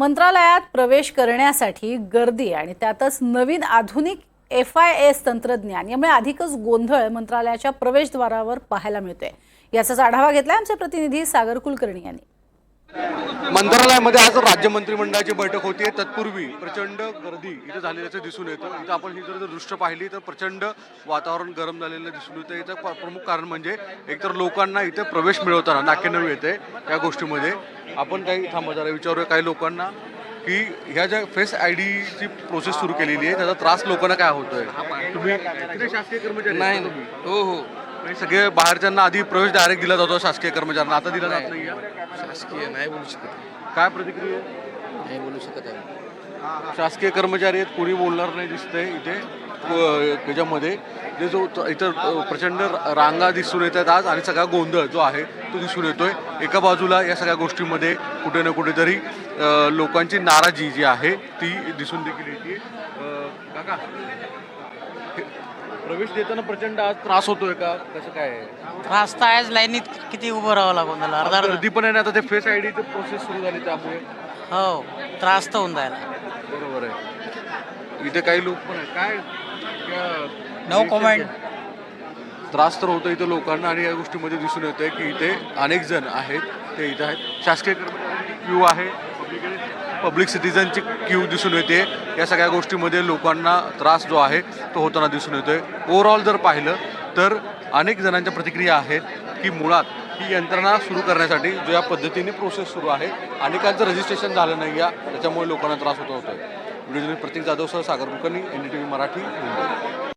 मंत्रालयात प्रवेश करण्यासाठी गर्दी आणि त्यातच नवीन आधुनिक एफ आय एस तंत्रज्ञान यामुळे अधिकच गोंधळ मंत्रालयाच्या प्रवेशद्वारावर पाहायला मिळतोय. याचाच आढावा घेतलाय आमचे प्रतिनिधी सागर कुलकर्णी यांनी. मंत्रालयामध्ये आज राज्य मंत्रिमंडळाची बैठक होती. तत्पूर्वी प्रचंड गर्दी इथं झालेल्याचं दिसून येतं. इथं आपण ही जर दृश्य पाहिली तर प्रचंड वातावरण गरम झालेलं दिसून येतं. इथं प्रमुख कारण म्हणजे एकतर लोकांना इथे प्रवेश मिळवताना नाकेनऊ येते या गोष्टीमध्ये. आपण काही थांबा जरा विचारूया काही लोकांना की ह्या ज्या फेस आय डीची प्रोसेस सुरू केलेली आहे त्याचा त्रास लोकांना काय होतोय? तुम्ही शासकीय कर्मचारी नाही? हो हो. सगळे बाहेरच्यांना आधी प्रवेश डायरेक्ट दिला जातो शासकीय कर्मचाऱ्यांना. आता दिला जात नाही शासकीय नाही बोलू शकत. काय प्रतिक्रिया? नाही बोलू शकत आहे. शासकीय कर्मचारी आहेत कोणी बोलणार नाही दिसतंय इथे. त्याच्यामध्ये जे जो अ, प्रचंड रांगा दिसून येत आहेत आज आणि सगळा गोंधळ जो आहे तो दिसून येतोय. एका बाजूला या सगळ्या गोष्टींमध्ये कुठे ना कुठेतरी लोकांची नाराजी जी आहे ती दिसून देखील येते काका प्रवेश देताना प्रचंड आज त्रास होतोय का? कसं काय आहे? त्रास तर आहेच. लाईनीत किती उभं राहावं लागून त्याला? अर्धा अर्धा. गर्दी पण आहे ना आता ते फेस आय डीची प्रोसेस सुरू झाली त्यामुळे. हो त्रास तर होऊन जायला. बरोबर आहे. इथे काही लोक पण आहेत. काय? No comment. त्रास तर होतो इथं लोकांना आणि या गोष्टीमध्ये दिसून येत आहे की इथे अनेक जण आहेत ते इथं आहेत. शासकीय कर्मचाऱ्यांची क्यू आहे. पब्लिक सिटीजनची क्यू दिसून येते. या सगळ्या गोष्टीमध्ये लोकांना त्रास जो आहे तो होताना दिसून येतोय. ओव्हरऑल जर पाहिलं तर अनेक जणांच्या प्रतिक्रिया आहेत की मुळात ही यंत्रणा सुरू करण्यासाठी जो या पद्धतीने प्रोसेस सुरू आहे अनेकांचं रजिस्ट्रेशन झालं नाही या त्याच्यामुळे लोकांना त्रास होत होतोय. व्हिडिओ प्रतीक जाधवसह Sagar Kulkarni N D T V Marathi Mumbai.